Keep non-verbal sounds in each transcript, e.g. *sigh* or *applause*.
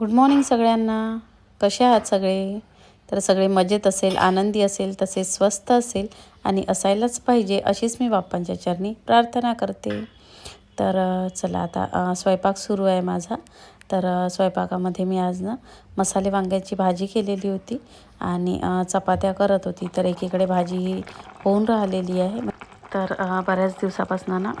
Good morning सगळ्यांना. कसे आहात सगळे? तर सगळे मजेत असेल आनंदी असेल तसेच स्वस्त असेल आणि असायलाच पाहिजे अशीच मी बाप्पांच्या चरणी प्रार्थना करते. तर चला आता स्वयंपाक सुरू आहे माझा. तर स्वयंपाकामध्ये मी आज ना मसाले वांग्याची भाजी केलेली होती आणि चपात्या करत होती. तर एकीकडे भाजी होऊन राहिलेली आहे. तर बऱ्याच दिवसापासून ना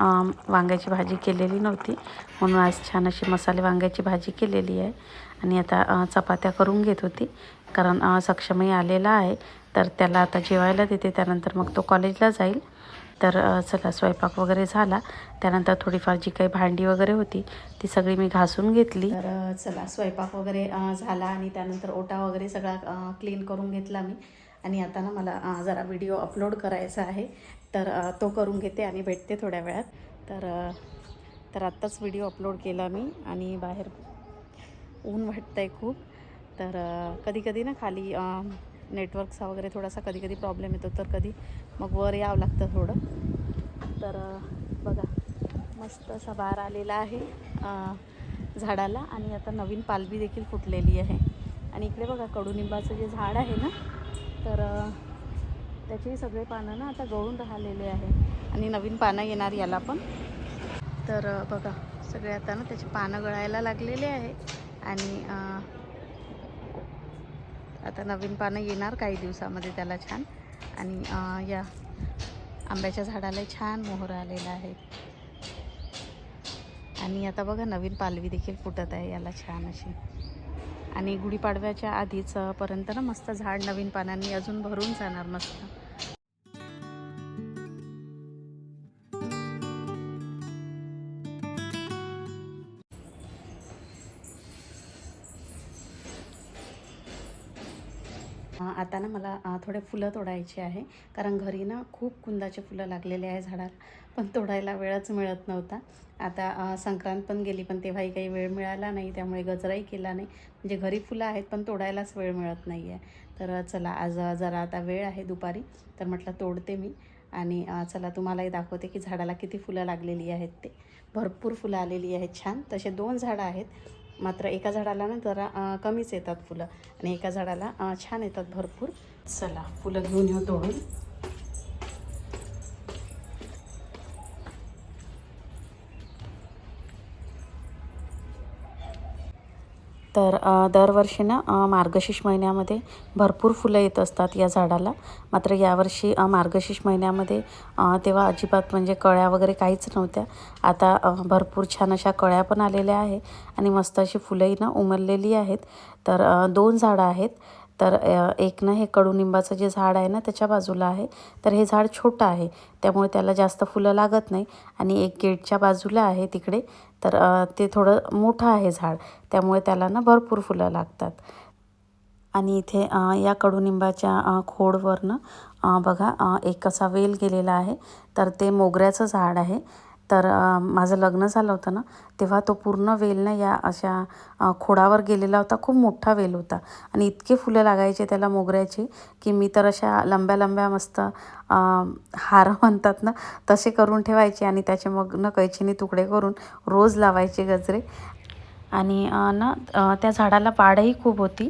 वांग्याची भाजी केलेली नव्हती. म्हणून आज छान अशी मसाले वांग्याची भाजी केलेली आहे. आणि आता चपात्या करून घेत होती. कारण सक्षमही आलेला आहे. तर त्याला आता जेवायला देते. त्यानंतर मग तो कॉलेजला जाईल. तर चला स्वयंपाक वगैरे झाला. त्यानंतर थोडीफार जी काही भांडी वगैरे होती ती सगळी मी घासून घेतली. तर चला स्वयंपाक वगैरे झाला आणि त्यानंतर ओटा वगैरे सगळा क्लीन करून घेतला मी. आणि आता ना मला जरा व्हिडिओ अपलोड करायचा आहे. तर तो करून घेते आणि भेटते थोड्या वेळात. तर तर आत्ताच व्हिडिओ अपलोड केला मी आणि बाहेर ऊन वाटतं आहे खूप. तर कधी कधी ना खाली नेटवर्कचा वगैरे थोडासा कधी कधी प्रॉब्लेम येतो. तर कधी मग वर यावं लागतं थोडं. तर बघा मस्त असा बार आलेला आहे झाडाला. आणि आता नवीन पालवी देखील फुटलेली आहे. आणि इकडे बघा कडुनिंबाचं जे झाड आहे ना तर अ, त्याचे सगळे पानं ना आता गळून राहिलेले आहे. आणि नवीन पानं येणार याला पण. तर बघा सगळे आता ना त्याचे पानं गळायला लागलेले आहे. आणि आता नवीन पानं येणार काही दिवसामध्ये त्याला छान. आणि या आंब्याच्या झाडाला छान मोहर आलेला आहे. आणि आता बघा नवीन पालवी देखील फुटत आहे याला छान अशी. आणि गुढीपाडव्याच्या आधीच पर्यंत ना मस्त झाड नवीन पानांनी अजून भरून जाणार मस्त. आता ना मला थोडे फुलं तोडायचे आहे. कारण घरी ना खूप कुंदाचे फुलं लागलेले आहे झाडाला. पण तोडायला वेळच मिळत नव्हता. आता संक्रांत पण गेली पण तेव्हाही काही वेळ मिळाला नाही. त्यामुळे गजराही केला नाही. म्हणजे घरी फुलं आहेत पण तोडायलाच वेळ मिळत नाही आहे तर चला आज जरा आता वेळ आहे दुपारी. तर म्हटलं तोडते मी. आणि चला तुम्हालाही दाखवते की झाडाला किती फुलं लागलेली आहेत ते. भरपूर फुलं आलेली आहेत छान. तसे दोन झाडं आहेत. मात्र एका झाडाला ना जरा कमीच येतात फुलं. आणि एका झाडाला छान येतात भरपूर. चला फुलं घेऊन येऊ तोडून. तर दरवर्षी ना मार्गशीर्ष महिन्यामध्ये भरपूर फुलं येत असतात या झाडाला. मात्र यावर्षी मार्गशीर्ष महिन्यामध्ये तेव्हा अजिबात म्हणजे कळ्या वगैरे काहीच नव्हत्या. आता भरपूर छान अशा कळ्या पण आलेल्या आहे आणि मस्त अशी फुलंही ना उमललेली आहेत. तर दोन झाडं आहेत. तर एक ना हे कडुनिंबाचं जे झाड आहे ना त्याच्या बाजूला आहे. तर हे झाड छोटं आहे. त्यामुळे त्याला जास्त फुलं लागत नाही. आणि एक गेटच्या बाजूला आहे तिकडे. तर ते थोडं मोठं आहे झाड. त्यामुळे त्याला ना भरपूर फुलं लागतात. आणि इथे या कडुनिंबाच्या खोडवरनं बघा एक असा वेल गेलेला आहे. तर ते मोगऱ्याचं झाड आहे. तर माझं लग्न झालं होतं ना तेव्हा तो पूर्ण वेल ना या अशा खोडावर गेलेला होता खूप मोठा वेल होता. आणि इतके फुलं लागायचे त्याला मोगऱ्याची की मी तर अशा लंब्या लंब्या मस्त हार *laughs* म्हणतात ना तसे करून ठेवायचे आणि त्याचे मग न कैचीने तुकडे करून रोज लावायचे गजरे. आणि ना त्या झाडाला वाढही खूप होती.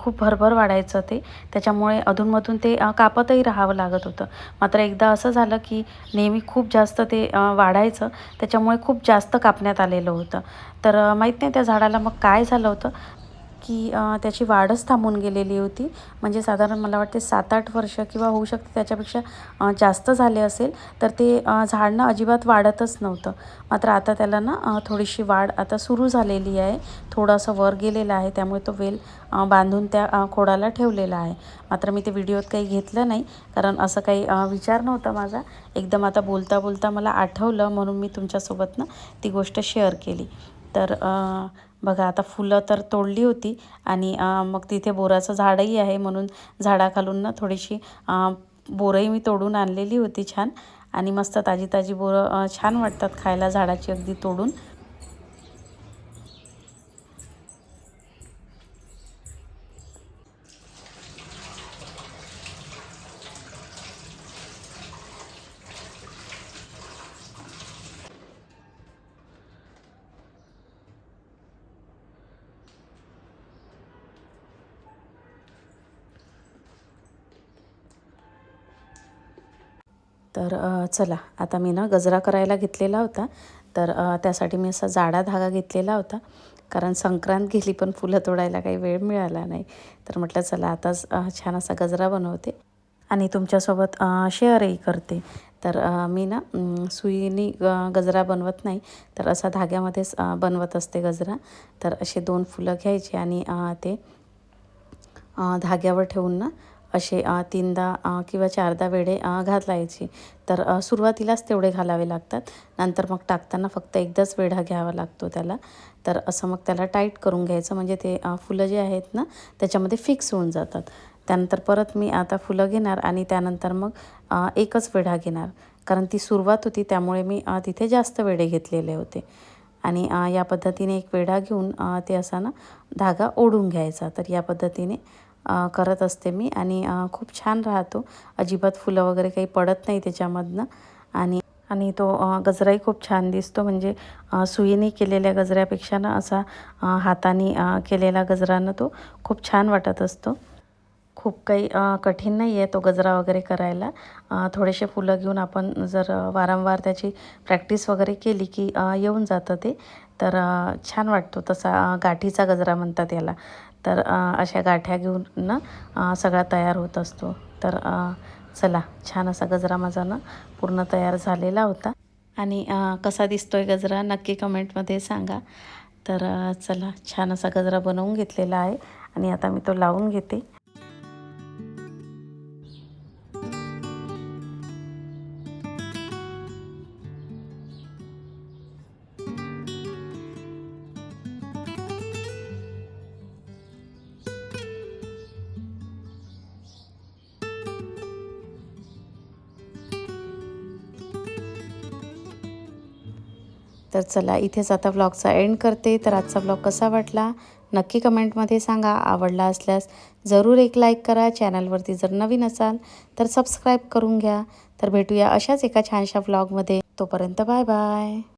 खूप भरभर वाढायचं ते. त्याच्यामुळे अधूनमधून ते कापतही राहावं लागत होतं. मात्र एकदा असं झालं की नेहमी खूप जास्त ते वाढायचं. त्याच्यामुळे खूप जास्त कापण्यात आलेलं होतं. तर माहीत नाही त्या झाडाला मग काय झालं होतं. की त्याची वाढच थांबून गेलेली होती. म्हणजे साधारण मला वाटते सात आठ वर्ष किंवा होऊ शकते त्याच्यापेक्षा जास्त झाले असेल तर ते अ, झाड ना अजिबात वाढतच नव्हतं. मात्र आता त्याला ना थोडीशी वाढ आता सुरू झालेली आहे. थोडासा वर गेलेला आहे त्यामुळे तो वेल बांधून त्या खोडाला ठेवलेला आहे. मात्र मी ते व्हिडिओत काही घेतलं नाही कारण असं काही विचार नव्हता माझा. एकदम आता बोलता बोलता मला आठवलं म्हणून मी तुमच्यासोबत ना ती गोष्ट शेअर केली. तर बघा आता फुलं तर तोडली होती आणि मग तिथे बोराचं झाडही आहे म्हणून झाडाखालून ना थोडीशी बोरंही मी तोडून आणलेली होती छान. आणि मस्त ताजी ताजी बोरं छान वाटतात खायला झाडाची अगदी तोडून. तर चला. आता मी ना गजरा करायला घेतलेला होता. तर त्यासाठी मी असा जाडा धागा घेतलेला होता. कारण संक्रांत गेली पण फुलं तोडायला काही वेळ मिळाला नाही. तर म्हटलं चला आताच छान असा गजरा बनवते. आणि तुमच्यासोबत शेअरही करते. तर मी ना सुईनी गजरा बनवत नाही. तर असा धाग्यामध्येच बनवत असते गजरा. तर असे दोन फुलं घ्यायची आणि ते धाग्यावर ठेवून ना असे तीनदा किंवा चारदा वेळे अ, तर सुरुवातीलाच तेवढे घालावे लागतात. नंतर मग टाकताना फक्त एकदाच वेढा घ्यावा लागतो त्याला. तर असं मग त्याला टाईट करून घ्यायचं. म्हणजे ते फुलं जे आहेत ना त्याच्यामध्ये फिक्स होऊन जातात. त्यानंतर परत मी आता फुलं घेणार आणि त्यानंतर मग एकच वेढा घेणार. कारण ती सुरुवात होती त्यामुळे मी तिथे जास्त वेढे घेतलेले होते. आणि या पद्धतीने एक वेढा घेऊन ते असा ना धागा ओढून घ्यायचा. तर या पद्धतीने करत असते मी आणि खूप छान राहतो. अजिबात फुलं वगैरे काही पडत नाही त्याच्यामधनं आणि आणि तो गजराही खूप छान दिसतो. म्हणजे सुईने केलेल्या गजऱ्यापेक्षा ना असा हाताने केलेला गजरानं तो खूप छान वाटत असतो. खूप काही कठीण नाही आहे तो गजरा वगैरे करायला. थोडेसे फुलं घेऊन आपण जर वारंवार त्याची प्रॅक्टिस वगैरे केली की येऊन जातं ते तर छान वाटतो तसा गाठीचा गजरा म्हणतात याला. तर अशा गाठ्या घेऊन ना सगळा तयार होत असतो. तर चला छान असा गजरा माझा ना पूर्ण तयार झालेला होता. आणि कसा कसा दिसतोय गजरा नक्की कमेंटमध्ये सांगा. तर चला छान असा गजरा बनवून घेतलेला आहे. आणि आता मी तो लावून घेते. तर चला इथेच आता व्लॉगचा एंड करते. तर आजचा व्लॉग कसा वाटला? नक्की कमेंटमध्ये सांगा. आवडला असल्यास जरूर एक लाईक करा. चॅनलवरती जर नवीन असाल तर सबस्क्राईब करून घ्या. तर भेटूया अशाच एका छानशा व्लॉगमध्ये तोपर्यंत बाय बाय